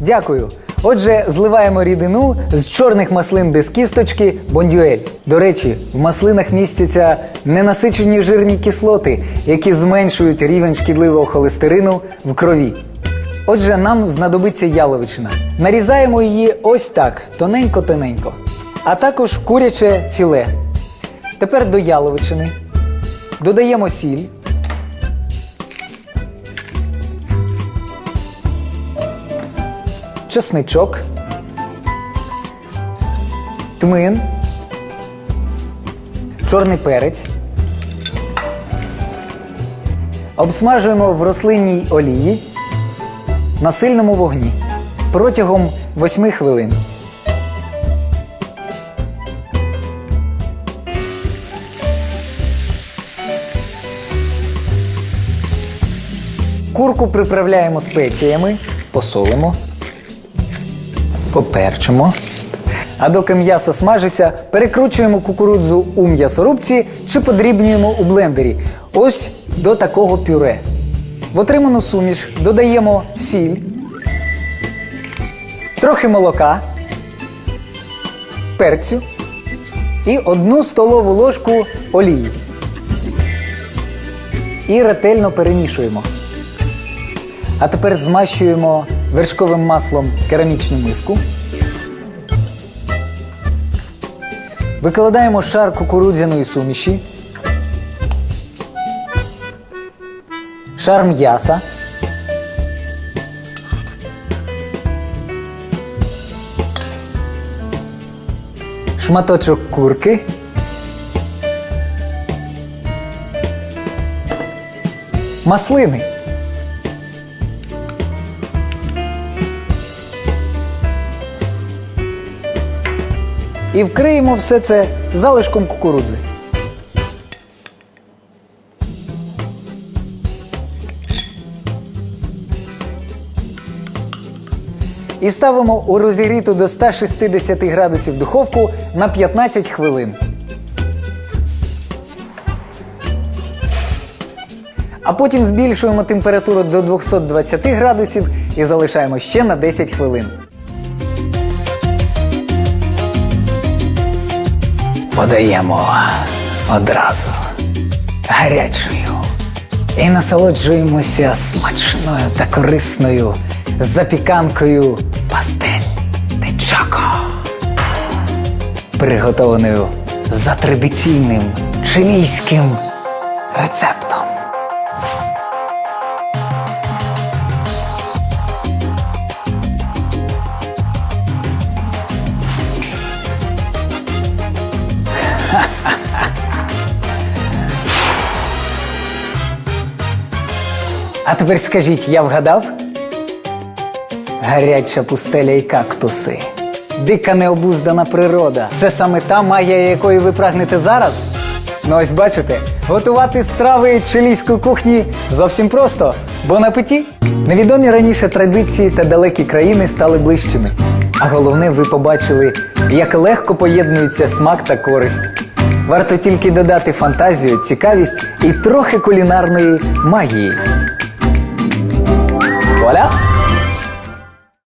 Дякую. Отже, зливаємо рідину з чорних маслин без кісточки бондюель. До речі, в маслинах містяться ненасичені жирні кислоти, які зменшують рівень шкідливого холестерину в крові. Отже, нам знадобиться яловичина. Нарізаємо її ось так, тоненько-тоненько. А також куряче філе. Тепер до яловичини. Додаємо сіль. Чесничок, тмин, чорний перець. Обсмажуємо в рослинній олії на сильному вогні протягом 8 хвилин. Курку приправляємо спеціями, посолимо, поперчимо. А доки м'ясо смажиться, перекручуємо кукурудзу у м'ясорубці чи подрібнюємо у блендері. Ось до такого пюре. В отриману суміш додаємо сіль, трохи молока, перцю і одну столову ложку олії. І ретельно перемішуємо. А тепер змащуємо вершковим маслом керамічну миску. Викладаємо шар кукурудзяної суміші, шар м'яса, шматочок курки, маслини. І вкриємо все це залишком кукурудзи. І ставимо у розігріту до 160 градусів духовку на 15 хвилин. А потім збільшуємо температуру до 220 градусів і залишаємо ще на 10 хвилин. Подаємо одразу гарячою. І насолоджуємося смачною та корисною запіканкою пастель де чоко. Приготованою за традиційним чилійським рецептом. А тепер скажіть, я вгадав? Гаряча пустеля і кактуси. Дика необуздана природа. Це саме та магія, якої ви прагнете зараз? Ну ось бачите, готувати страви чилійської кухні зовсім просто. Бон апеті! Невідомі раніше традиції та далекі країни стали ближчими. А головне, ви побачили, як легко поєднуються смак та користь. Варто тільки додати фантазію, цікавість і трохи кулінарної магії. voilà.